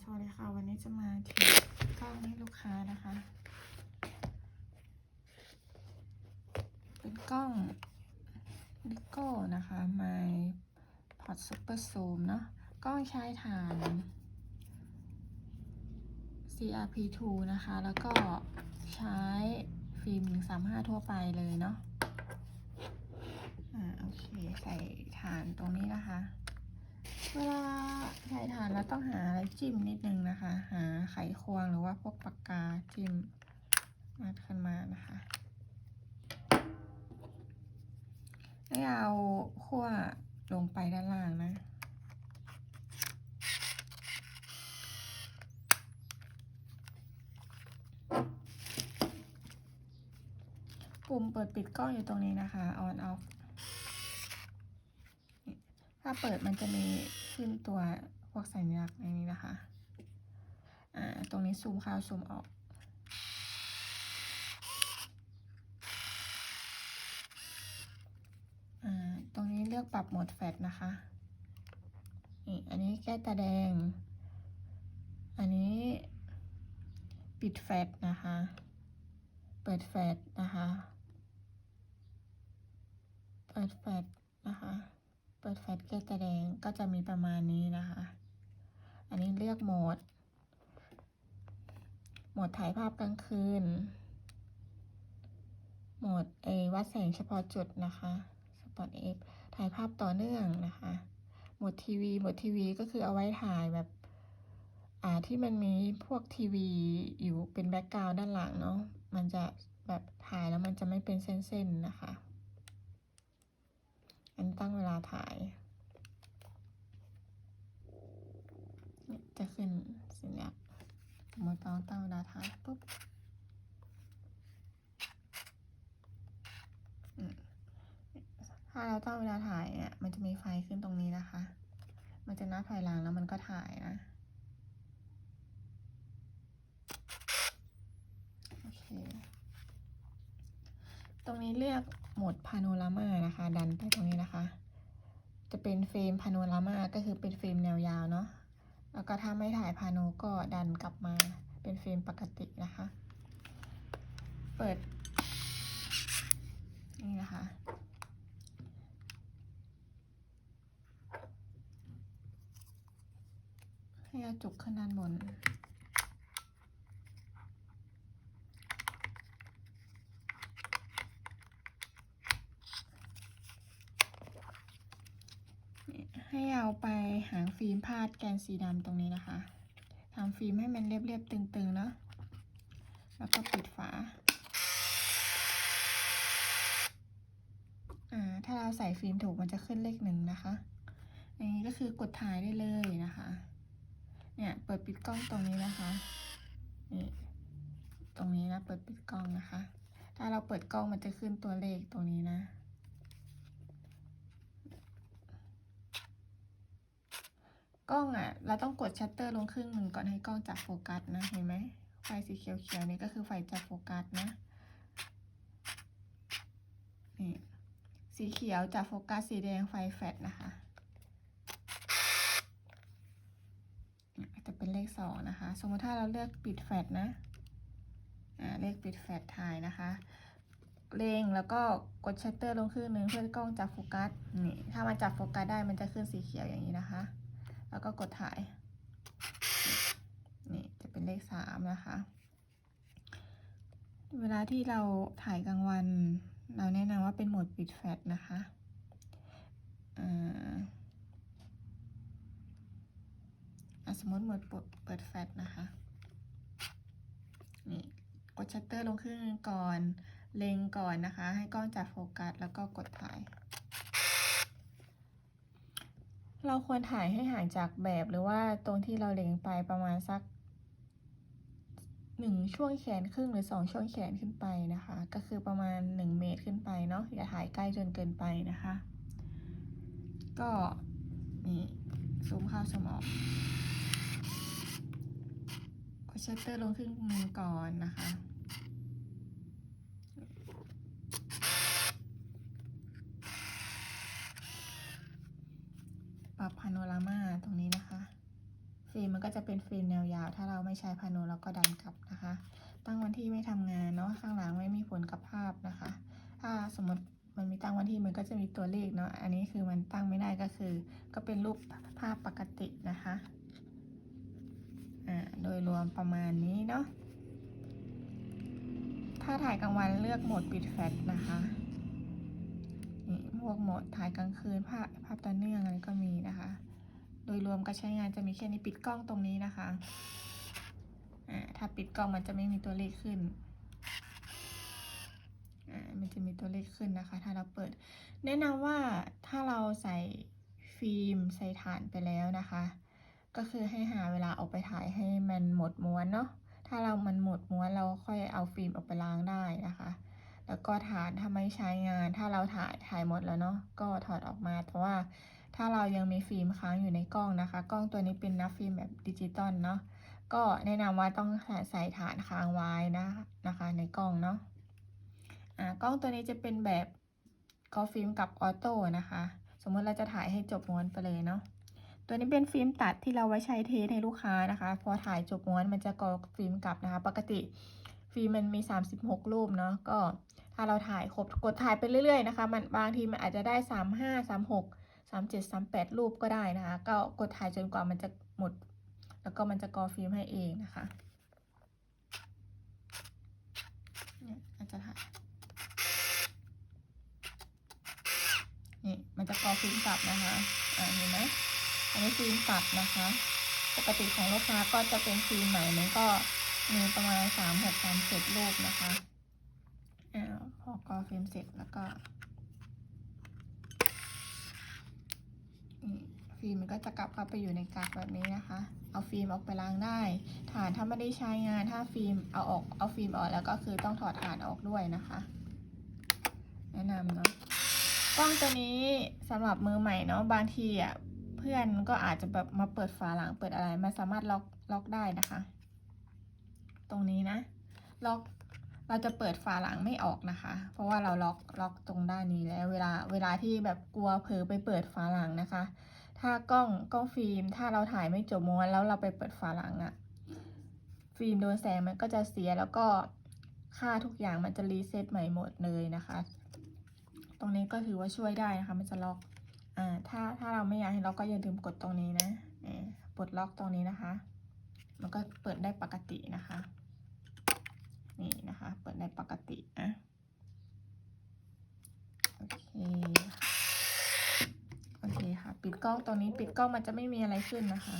สวัสดีค่ะ วันนี้จะมาเทสกล้องให้ลูกค้านะคะ เป็นกล้องลิโก้นะคะ My Pod Super Zoom เนาะกล้องใช้ฐาน CRP2 นะคะ แล้วก็ใช้ฟิล์ม 135 ทั่วไปเลยเนาะ อ่า โอเค ใส่ฐานตรงนี้นะคะ เวลาใส่ฐานแล้วต้องหาอะไรจิ้มนิดนึงนะคะ หาไขควงหรือว่าพวกปากกาจิ้มมัดขึ้นมานะคะให้เอาขั้วลงไปด้านล่างนะ ปุ่มเปิดปิดกล้องอยู่ตรงนี้นะคะ on off าเปิดมันจะมีขึ้นตัวพวกสัญลักษณ์ในนี้นะคะ อ่า ตรงนี้ซูมเข้าซูมออก อ่า ตรงนี้เลือกปรับโหมดแฟลชนะคะนี่อันนี้แก้ตาแดง อันนี้ปิดแฟลชนะคะ เปิดแฟลชนะคะ เปิดแฟลชนะคะ เปิดแฟลชแก้ตาแดงก็จะมีประมาณนี้นะคะ อันนี้เลือกโหมด โหมดถ่ายภาพกลางคืน โหมดเอวัดแสงเฉพาะจุดนะคะสปอตเอฟถ่ายภาพต่อเนื่องนะคะ โหมดทีวี โหมดทีวีก็คือเอาไว้ถ่ายแบบอ่าที่มันมีพวกทีวีอยู่เป็นแบ็กกราวด์ด้านหลังเนาะ มันจะแบบถ่ายแล้วมันจะไม่เป็นเส้นๆนะคะ อันตั้งเวลาถ่าย จะขึ้นสัญลักษณ์สมดต้องตั้งเวลาถ่ายปุ๊บถ้าเราตั้งเวลาถ่ายเนี่ย มันจะมีไฟขึ้นตรงนี้นะคะ มันจะนับถอยหลังแล้วมันก็ถ่ายนะ โอเค ตรงนี้เลือกโหมดพาโนรามานะคะ ดันไปตรงนี้นะคะ จะเป็นเฟรมพาโนรามาก็คือเป็นเฟรมแนวยาวเนาะแล้วก็ถ้าไม่ถ่ายพาโนก็ดันกลับมาเป็นเฟรมปกตินะคะ เปิด นี่นะคะ ให้เอาจุกขึ้นด้านบน ให้เอาไปหาง ฟิล์มพาดแกนสีดำตรงนี้นะคะทำฟิล์มให้มันเรียบๆตึงๆเนาะแล้วก็ปิดฝาอ่าถ้าเราใส่ฟิล์มถูกมันจะขึ้นเลขหนึ่งนะคะอันนี้ก็คือกดถ่ายได้เลยนะคะ เนี่ยเปิดปิดกล้องตรงนี้นะคะนี่ตรงนี้นะเปิดปิดกล้องนะคะ ถ้าเราเปิดกล้องมันจะขึ้นตัวเลขตรงนี้นะ ล้องอะ เราต้องกดชัตเตอร์ลงครึ่งหนึ่งก่อนให้กล้องจับโฟกัสนะเห็นไหมไฟสีเขียวๆนี่ก็คือไฟจับโฟกัสนะนี่สีเขียวจับโฟกัสสีแดงไฟแฟลชนะคะจะเป็นเลขสองนะคะ สมมติถ้าเราเลือกปิดแฟลชนะอ่าเลขปิดแฟลชถ่ายนะคะ เล็งแล้วก็กดชัตเตอร์ลงครึ่งหนึ่งเพื่อกล้องจับโฟกัสนี่ถ้ามันจับโฟกัสได้มันจะขึ้นสีเขียวอย่างนี้นะคะ แล้วก็กดถ่าย นี่จะเป็นเลขสามนะคะ เวลาที่เราถ่ายกลางวัน เราแนะนำว่าเป็นโหมดปิดแฟลชนะคะสมมติโหมดเปิดแฟลชนะคะ นี่กดชัตเตอร์ลงครึ่งก่อน เล็งก่อนนะคะ ให้กล้องจับโฟกัส แล้วก็กดถ่าย เราควรถ่ายให้ห่างจากแบบหรือว่าตรงที่เราเล็งไปประมาณสักหนึ่งช่วงแขนครึ่งหรือสองช่วงแขนขึ้นไปนะคะ ก็คือประมาณหนึ่งเมตรขึ้นไปเนาะอย่าถ่ายใกล้จนเกินไปนะคะ ก็นี่ซูมเข้าซูมออกกดชัตเตอร์ลงครึ่งหนึงก่อนนะคะ ปรับพา โนรามาตรงนี้นะคะฟิล์มมันก็จะเป็นฟิล์มแนวยาว ถ้าเราไม่ใช้พาโนเราก็ดันกลับนะคะ ตั้งวันที่ไม่ทำงานเนาะข้างหลังไม่มีผลกับภาพนะคะ ถ้าสมมติมันมีตั้งวันที่มันก็จะมีตัวเลขเนาะอันนี้คือมันตั้งไม่ได้ก็คือ ก็เป็นรูปภาพปกตินะคะอ่าโดยรวมประมาณนี้เนาะถ้าถ่ายกลางวันเลือกโหมดปิดแฟลชนะคะ นี่พวกโหมดถ่ายกลางคืนภาพภาพต่อเนื่องอะไรก็มีนะคะ โดยรวมการใช้งานจะมีแค่นี้ปิดกล้องตรงนี้นะคะอ่าถ้าปิดกล้องมันจะไม่มีตัวเลขขึ้นอ่ามันจะมีตัวเลขขึ้นนะคะ ถ้าเราเปิด แนะนำว่าถ้าเราใส่ฟิล์มใส่ฐานไปแล้วนะคะ ก็คือให้หาเวลาออกไปถ่ายให้มันหมดม้วนเนาะถ้าเรามันหมดม้วนเราค่อยเอาฟิล์มออกไปล้างได้นะคะ แล้วก็ฐานถ้าไม่ใช้งาน ถ้าเราถ่ายถ่ายหมดแล้วเนาะก็ถอดออกมาแต่ว่าถ้าเรายังมีฟิล์มค้างอยู่ในกล้องนะคะ กล้องตัวนี้เป็นนับฟิล์มแบบดิจิตอลเนาะก็แนะนำว่าต้องใส่ฐานค้างไว้นะนะคะในกล้องเนาะอ่ากล้องตัวนี้จะเป็นแบบกอฟิล์มกับออโต้นะคะ สมมติเราจะถ่ายให้จบม้วนไปเลยเนาะตัวนี้เป็นฟิล์มตัดที่เราไว้ใช้เทสให้ลูกค้านะคะ พอถ่ายจบม้วนมันจะกอฟิล์มกลับนะคะ ปกติ ฟิล์มมันมี 36 รูปเนาะก็ถ้าเราถ่ายครบกดถ่ายไปเรื่อยๆนะคะมันบางทีมันอาจจะได้ 35 36 37 38 รูปก็ได้นะคะ ก็กดถ่ายจนกว่ามันจะหมด แล้วก็มันจะกอฟิล์มให้เองนะคะเนี่ยอาจจะถ่ายนี่มันจะกอฟิล์มกลับนะคะอ่าเห็นไหมอันนี้ฟิล์มกลับนะคะ ปกติของลูกค้าก็จะเป็นฟิล์มใหม่มันก็ มีประมาณสามหกสามเจ็ดรูปนะคะอ่าพอกอฟิล์มเสร็จแล้วก็ฟิล์มมันก็จะกลับเข้าไปอยู่ในกากแบบนี้นะคะ เอาฟิล์มออกไปล้างได้ ฐานถ้าไม่ได้ใช้งานถ้าฟิล์มเอาออก เอาฟิล์มออกแล้วก็คือต้องถอดฐานออกด้วยนะคะ แนะนำเนาะ กล้องตัวนี้สำหรับมือใหม่เนาะบางทีอะเพื่อนก็อาจจะแบบมาเปิดฝาหลังเปิดอะไรมันสามารถล็อกล็อกได้นะคะ ตรงนี้นะ ล็อกเราจะเปิดฝาหลังไม่ออกนะคะ เพราะว่าเราล็อกล็อกตรงด้านนี้แล้ว เวลาเวลาที่แบบกลัวเผลอไปเปิดฝาหลังนะคะ ถ้ากล้องกล้องฟิล์ม ถ้าเราถ่ายไม่จบม้วนแล้วเราไปเปิดฝาหลังอะฟิล์มโดนแสงมันก็จะเสียแล้วก็ค่าทุกอย่างมันจะรีเซ็ตใหม่หมดเลยนะคะ ตรงนี้ก็ถือว่าช่วยได้นะคะ มันจะล็อกอ่าถ้าถ้าเราไม่อยากให้ล็อกก็อย่าลืมกดตรงนี้นะเออปลดล็อกตรงนี้นะคะ มันก็เปิดได้ปกตินะคะ นี่นะคะ เปิดในปกตินะโอเคโอเคค่ะ ปิดกล้องตรงนี้ปิดกล้องมันจะไม่มีอะไรขึ้นนะคะ